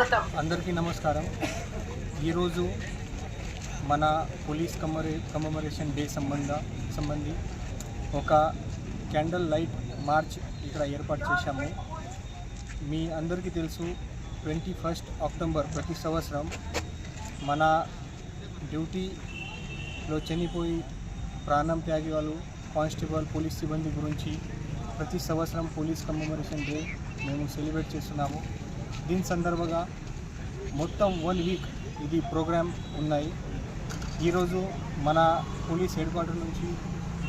అందరికీ నమస్కారం. ఈరోజు మన పోలీస్ కమరే కమమరేషన్ డే సంబంధ సంబంధి ఒక క్యాండల్ లైట్ మార్చ్ ఇక్కడ ఏర్పాటు చేశాము. మీ అందరికీ తెలుసు ట్వంటీ ఫస్ట్ అక్టోబర్ ప్రతి సంవత్సరం మన డ్యూటీలో చనిపోయి ప్రాణం త్యాగి వాళ్ళు కానిస్టేబుల్ పోలీస్ సిబ్బంది గురించి ప్రతి సంవత్సరం పోలీస్ కమమరేషన్ డే మేము సెలబ్రేట్ చేస్తున్నాము. దీని సందర్భంగా మొత్తం వన్ వీక్ ఇది ప్రోగ్రామ్ ఉన్నాయి. ఈరోజు మన పోలీస్ హెడ్ క్వార్టర్ నుంచి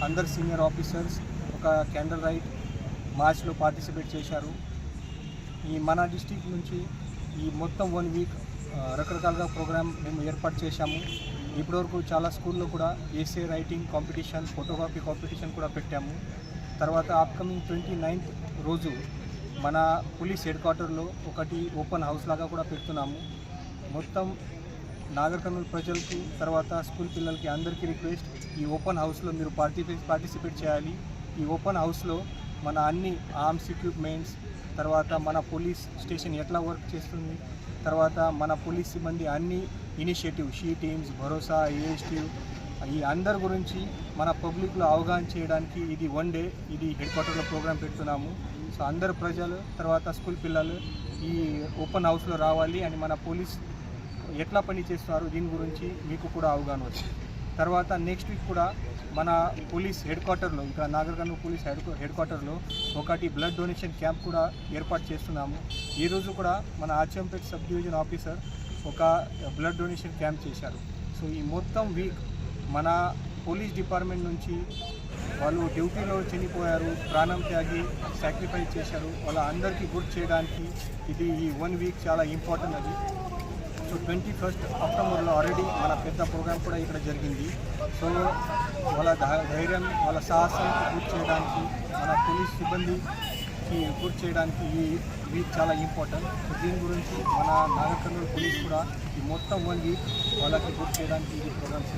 అందరు సీనియర్ ఆఫీసర్స్ ఒక క్యాండల్ రైట్ మార్చ్లో పార్టిసిపేట్ చేశారు. ఈ మన డిస్టిక్ నుంచి ఈ మొత్తం వన్ వీక్ రకరకాలుగా ప్రోగ్రామ్ మేము ఏర్పాటు చేశాము. ఇప్పటివరకు చాలా స్కూల్లో కూడా ఏసే రైటింగ్ కాంపిటీషన్ ఫోటోగ్రఫీ కాంపిటీషన్ కూడా పెట్టాము. తర్వాత అప్కమింగ్ ట్వంటీ నైన్త్ రోజు మన పోలీస్ హెడ్ క్వార్టర్లో ఒకటి ఓపెన్ హౌస్ లాగా కూడా పెడుతున్నాము. మొత్తం నాగర్కర్నూలు ప్రజలకు తర్వాత స్కూల్ పిల్లలకి అందరికీ రిక్వెస్ట్ ఈ ఓపెన్ హౌస్లో మీరు పార్టిసిపేట్ పార్టిసిపేట్ చేయాలి. ఈ ఓపెన్ హౌస్లో మన అన్ని ఆర్మ్స్ ఎక్విప్మెంట్స్ తర్వాత మన పోలీస్ స్టేషన్ ఎట్లా వర్క్ చేస్తుంది తర్వాత మన పోలీస్ సిబ్బంది అన్ని ఇనిషియేటివ్ షీ టీమ్స్ భరోసా ఏఎస్టీవ్ ఈ అందరి గురించి మన పబ్లిక్లో అవగాహన చేయడానికి ఇది వన్ డే ఇది హెడ్ క్వార్టర్లో ప్రోగ్రామ్ పెడుతున్నాము. సో అందరు ప్రజలు తర్వాత స్కూల్ పిల్లలు ఈ ఓపెన్ హౌస్లో రావాలి అని మన పోలీస్ ఎట్లా పని చేస్తున్నారు దీని గురించి మీకు కూడా అవగాహన వచ్చింది తర్వాత నెక్స్ట్ వీక్ కూడా మన పోలీస్ హెడ్ క్వార్టర్లో ఇక్కడ నాగర్ పోలీస్ హెడ్ హెడ్ క్వార్టర్లో ఒకటి బ్లడ్ డొనేషన్ క్యాంప్ కూడా ఏర్పాటు చేస్తున్నాము. ఈరోజు కూడా మన ఆచంపేట్ సబ్ డివిజన్ ఆఫీసర్ ఒక బ్లడ్ డొనేషన్ క్యాంప్ చేశారు. సో ఈ మొత్తం వీక్ మన పోలీస్ డిపార్ట్మెంట్ నుంచి వాళ్ళు డ్యూటీలో చనిపోయారు ప్రాణం త్యాగి సాక్రిఫైస్ చేశారు. వాళ్ళ అందరికీ గుర్తు చేయడానికి ఇది ఈ వన్ వీక్ చాలా ఇంపార్టెంట్ అది. సో ట్వంటీ ఫస్ట్ అక్టోబర్లో ఆల్రెడీ మన పెద్ద ప్రోగ్రామ్ కూడా ఇక్కడ జరిగింది. సో వాళ్ళ ధైర్యం వాళ్ళ సాహసం గుర్తు చేయడానికి మన పోలీస్ సిబ్బందికి గుర్తు చేయడానికి ఈ వీక్ చాలా ఇంపార్టెంట్ సో దీని గురించి మన నాగర్కర్నూలు పోలీస్ కూడా ఈ మొత్తం వన్ వీక్ వాళ్ళకి గుర్తు చేయడానికి ఈ ప్రోగ్రామ్స్